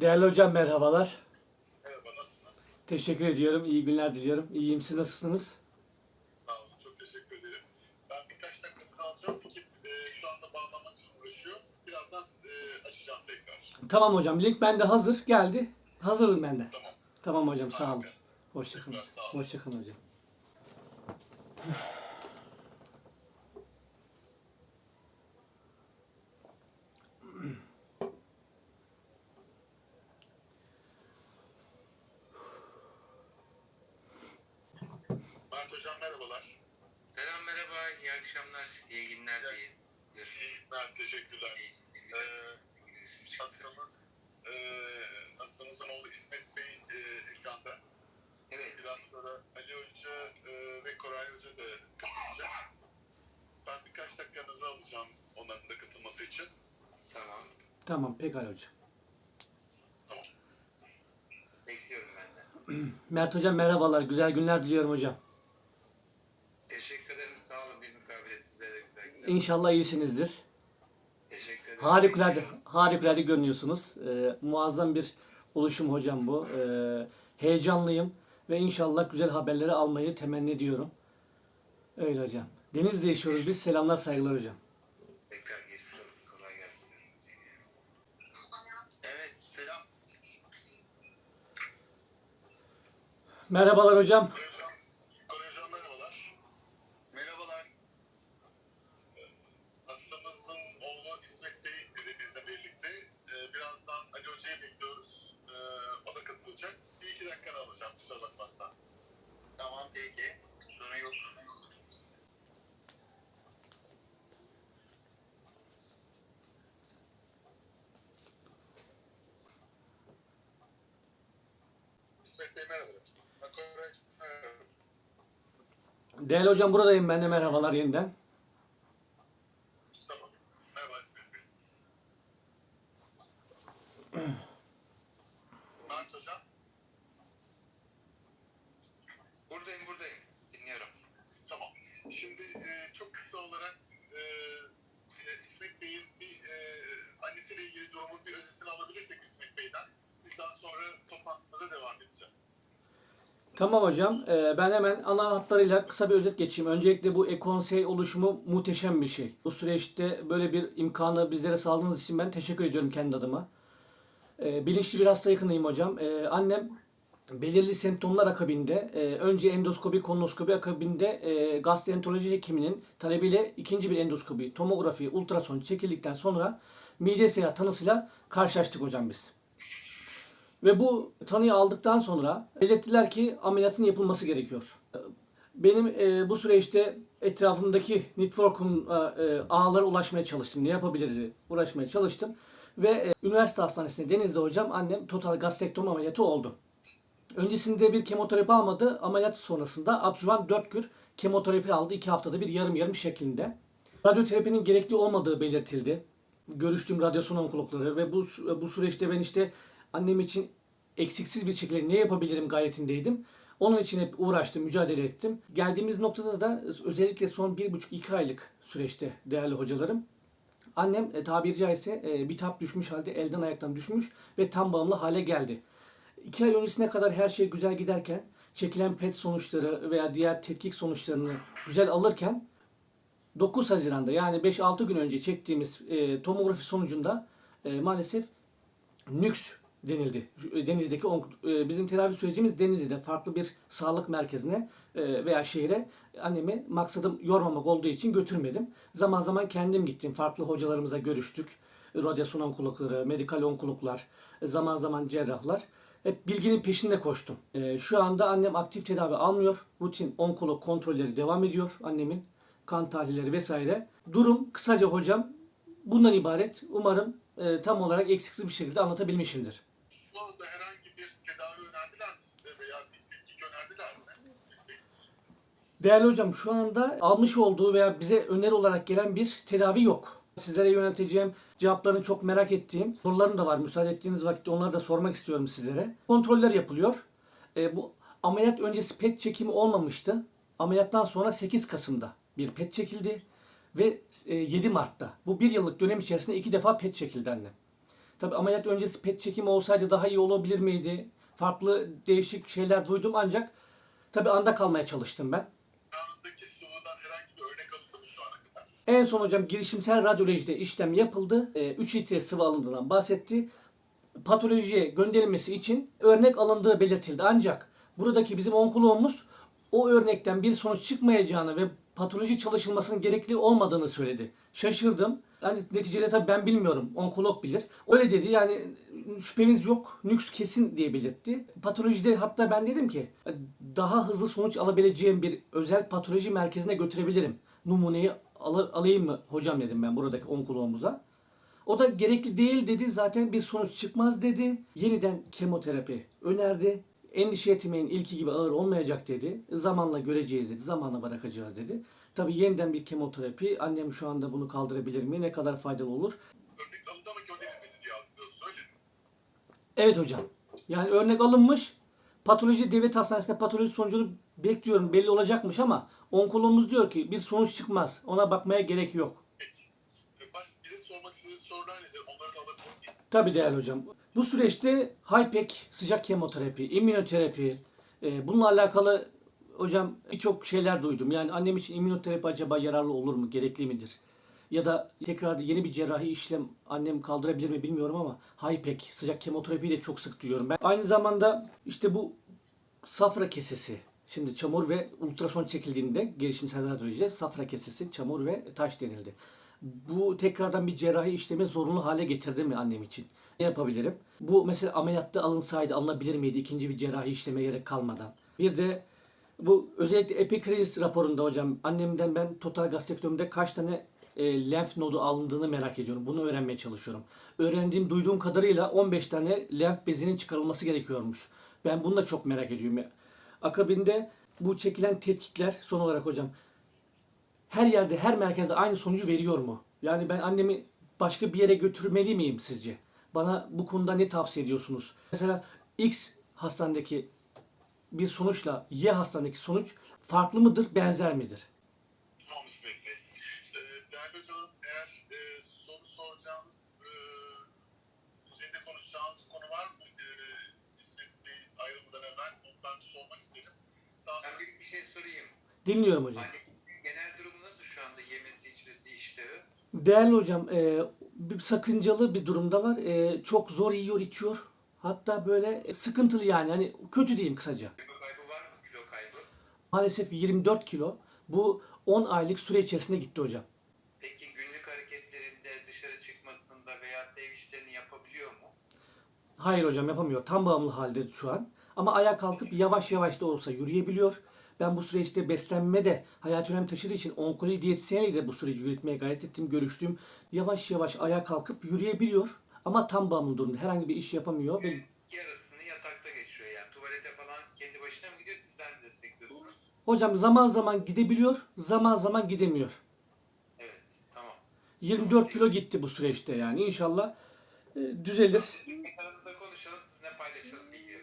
Değerli hocam merhabalar. Merhaba, nasılsınız? Teşekkür ediyorum. İyi günler diliyorum. İyiyim. Siz nasılsınız? Sağ olun, çok teşekkür ederim. Ben birkaç dakikanızı alacağım. Ekip e, şu anda bağlamak için uğraşıyor. Birazdan e, açacağım tekrar. Tamam hocam. Link bende hazır. Geldi. Hazırım ben de. Tamam. Tamam hocam. Sağ olun. Harika. Hoşçakalın. Hoşçakalın hocam. Mert Hocam merhabalar. Selam merhaba, iyi akşamlar, iyi günler diye. İyi, ben teşekkürler. E, hastamız, e, hastamızın oğlu İsmet Bey e, ekranda. Evet, Biraz sonra Ali Hoca e, ve Koray Hoca da katılacak. Ben birkaç dakikanızı alacağım onların da katılması için. tamam. Tamam. Pekala hocam. Tamam. Bekliyorum ben de. Mert hocam merhabalar. Güzel günler diliyorum hocam. Teşekkür ederim, sağ olun. Bir mukabele sizlere de güzel günler. İnşallah iyisinizdir. Teşekkür ederim. Harikulade, harikulade görünüyorsunuz. Ee, muazzam bir oluşum hocam bu. Ee, heyecanlıyım ve inşallah güzel haberleri almayı temenni ediyorum. Öyle hocam. Deniz'de yaşıyoruz biz. Selamlar saygılar hocam. Tekrar geçmiş olsun, kolay gelsin. Evet, selam. Merhabalar hocam. Tamam, peki. Sorun yok. Koray merhaba. Değerli hocam buradayım ben de merhabalar yeniden. Tamam. Merhaba Tamam hocam. Ee, ben hemen ana hatlarıyla kısa bir özet geçeyim. Öncelikle bu e-konsey oluşumu muhteşem bir şey. Bu süreçte böyle bir imkanı bizlere sağladığınız için ben teşekkür ediyorum kendi adıma. Ee, bilinçli bir hasta yakınıyım hocam. Ee, annem belirli semptomlar akabinde e, önce endoskopi, kolonoskopi akabinde e, gastroenteroloji hekiminin talebiyle ikinci bir endoskopi, tomografi, ultrason çekildikten sonra mide seyahat tanısıyla karşılaştık hocam biz. Ve bu tanıyı aldıktan sonra belirttiler ki ameliyatın yapılması gerekiyor. Benim e, bu süreçte etrafımdaki network'un e, ağlara ulaşmaya çalıştım. Ne yapabiliriz uğraşmaya çalıştım. Ve e, üniversite hastanesinde Deniz'de hocam annem total gastektomi ameliyatı oldu. Öncesinde bir kemoterapi almadı. Ameliyat sonrasında adjuvan 4 kür kemoterapi aldı. 2 haftada bir yarım yarım şeklinde. Radyoterapinin gerekli olmadığı belirtildi. Görüştüğüm radyasyon onkologları ve bu, bu süreçte ben işte annem için eksiksiz bir şekilde ne yapabilirim gayretindeydim. Onun için hep uğraştım, mücadele ettim. Geldiğimiz noktada da özellikle son 1,5-2 aylık süreçte değerli hocalarım Annem e, tabiri caizse e, bitap düşmüş halde elden ayaktan düşmüş ve tam bağımlı hale geldi. İki ay öncesine kadar her şey güzel giderken çekilen PET sonuçları veya diğer tetkik sonuçlarını güzel alırken 9 Haziran'da yani 5-6 gün önce çektiğimiz e, tomografi sonucunda e, maalesef nüks denildi. Şu- Deniz'deki e, bizim tedavi sürecimiz Denizli'de farklı bir sağlık merkezine e, veya şehre annemi maksadım yormamak olduğu için götürmedim. Zaman zaman kendim gittim. Farklı hocalarımıza görüştük. Radyasyon onkologları, medikal onkologlar, e, zaman zaman cerrahlar. Hep bilginin peşinde koştum. E, şu anda annem aktif tedavi almıyor. Rutin onkolog kontrolleri devam ediyor annemin. Kan tahlilleri vesaire. Durum kısaca hocam bundan ibaret. Umarım e, tam olarak eksiksiz bir şekilde anlatabilmişimdir. Anda herhangi bir tedavi önerdiler mi size veya bir tetkik önerdiler mi? Değerli hocam şu anda almış olduğu veya bize öneri olarak gelen bir tedavi yok. Sizlere yönelteceğim cevaplarını çok merak ettiğim sorularım da var. Müsaade ettiğiniz vakitte onları da sormak istiyorum sizlere. Kontroller yapılıyor. E, bu ameliyat öncesi PET çekimi olmamıştı. Ameliyattan sonra 8 Kasım'da bir PET çekildi ve e, 7 Mart'ta. Bu bir yıllık dönem içerisinde iki defa PET çekildi annem. Tabi ameliyat öncesi pet çekimi olsaydı daha iyi olabilir miydi? Farklı değişik şeyler duydum ancak tabi anda kalmaya çalıştım ben. En son hocam girişimsel radyolojide işlem yapıldı. E, 3 litre sıvı alındığından bahsetti. Patolojiye gönderilmesi için örnek alındığı belirtildi. Ancak buradaki bizim onkoloğumuz o örnekten bir sonuç çıkmayacağını ve patoloji çalışılmasının gerekli olmadığını söyledi. Şaşırdım. Yani neticede tabii ben bilmiyorum. Onkolog bilir. Öyle dedi yani şüphemiz yok. Nüks kesin diye belirtti. Patolojide hatta ben dedim ki daha hızlı sonuç alabileceğim bir özel patoloji merkezine götürebilirim. Numuneyi al- alayım mı hocam dedim ben buradaki onkoloğumuza. O da gerekli değil dedi. Zaten bir sonuç çıkmaz dedi. Yeniden kemoterapi önerdi. Endişe etmeyin ilki gibi ağır olmayacak dedi. Zamanla göreceğiz dedi. Zamanla bırakacağız dedi. Tabii yeniden bir kemoterapi. Annem şu anda bunu kaldırabilir mi? Ne kadar faydalı olur? Örnek alındı ama gönderilmedi diye mi? Evet hocam. Yani örnek alınmış. Patoloji devlet hastanesinde patoloji sonucunu bekliyorum. Belli olacakmış ama onkologumuz diyor ki bir sonuç çıkmaz. Ona bakmaya gerek yok. Tabii değerli hocam. Bu süreçte HIPEC, sıcak kemoterapi, immünoterapi, e, bununla alakalı hocam birçok şeyler duydum. Yani annem için immünoterapi acaba yararlı olur mu, gerekli midir? Ya da tekrar yeni bir cerrahi işlem annem kaldırabilir mi bilmiyorum ama HIPEC, sıcak kemoterapiyi de çok sık duyuyorum. Ben aynı zamanda işte bu safra kesesi. Şimdi çamur ve ultrason çekildiğinde gelişimsel radyolojide safra kesesi, çamur ve taş denildi. Bu tekrardan bir cerrahi işlemi zorunlu hale getirdi mi annem için? Ne yapabilirim? Bu mesela ameliyatta alınsaydı alınabilir miydi ikinci bir cerrahi işleme gerek kalmadan? Bir de bu özellikle epikriz raporunda hocam annemden ben total gastektomide kaç tane e, lenf nodu alındığını merak ediyorum. Bunu öğrenmeye çalışıyorum. Öğrendiğim, duyduğum kadarıyla 15 tane lenf bezinin çıkarılması gerekiyormuş. Ben bunu da çok merak ediyorum. Akabinde bu çekilen tetkikler son olarak hocam her yerde, her merkezde aynı sonucu veriyor mu? Yani ben annemi başka bir yere götürmeli miyim sizce? Bana bu konuda ne tavsiye ediyorsunuz? Mesela X hastanedeki bir sonuçla Y hastanedeki sonuç farklı mıdır, benzer midir? Tamam İsmet Bey. Ee, değerli hocam eğer e, soru soracağınız, e, üzerinde konuşacağınız konu var mı? E, İsmet Bey ayrılmadan evvel onu ben sormak isterim. Daha sonra Ben bir, şey sorayım. Dinliyorum hocam. Annemin Değerli hocam, e, bir sakıncalı bir durumda var. E, çok zor yiyor, içiyor. Hatta böyle sıkıntılı yani. Hani kötü diyeyim kısaca. Kilo kaybı var mı? Kilo kaybı? Maalesef 24 kilo. Bu 10 aylık süre içerisinde gitti hocam. Peki günlük hareketlerinde dışarı çıkmasında veya ev işlerini yapabiliyor mu? Hayır hocam yapamıyor. Tam bağımlı halde şu an. Ama ayağa kalkıp yavaş yavaş da olsa yürüyebiliyor. Ben bu süreçte beslenme de hayat önem taşıdığı için onkoloji diyetisyeniyle de bu süreci yürütmeye gayret ettim, görüştüm. Yavaş yavaş ayağa kalkıp yürüyebiliyor. Ama tam bağımlı durumda. Herhangi bir iş yapamıyor. Ve Yarısını yatakta geçiyor yani. Tuvalete falan kendi başına mı gidiyor sizler mi destekliyorsunuz? hocam zaman zaman gidebiliyor, zaman zaman gidemiyor. Evet tamam. 24 kilo gitti bu süreçte yani. İnşallah e, düzelir.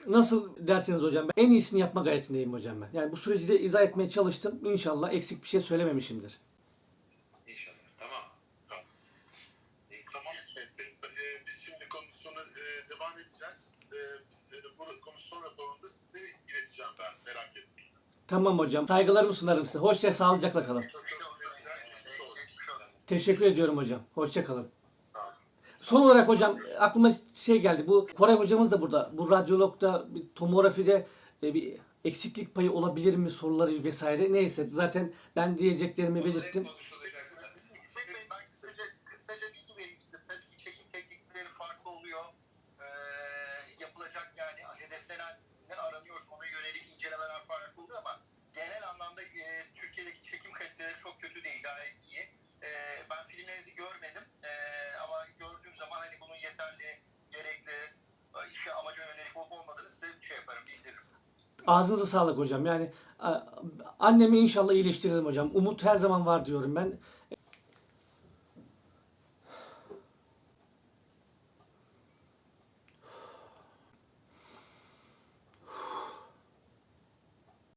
Nasıl derseniz hocam ben en iyisini yapma gayretindeyim hocam ben. Yani bu süreci de izah etmeye çalıştım. İnşallah eksik bir şey söylememişimdir. İnşallah. Tamam. Tamam. Tamam. Ee, biz şimdi komisyona e, devam edeceğiz. Ee, biz, e, bu komisyon raporunu da size ileteceğim ben. Merak etmeyin. Tamam hocam. Saygılarımı sunarım size. Hoşça sağlıcakla kalın. Teşekkür ediyorum hocam. Hoşça kalın. Son olarak hocam aklıma şey geldi. Bu Koray hocamız da burada. Bu radyologda bir tomografide e, bir eksiklik payı olabilir mi soruları vesaire. Neyse zaten ben diyeceklerimi belirttim. Konuşulacak. Size şey yaparım, bildiririm. Ağzınıza sağlık hocam. Yani annemi inşallah iyileştirelim hocam. Umut her zaman var diyorum ben.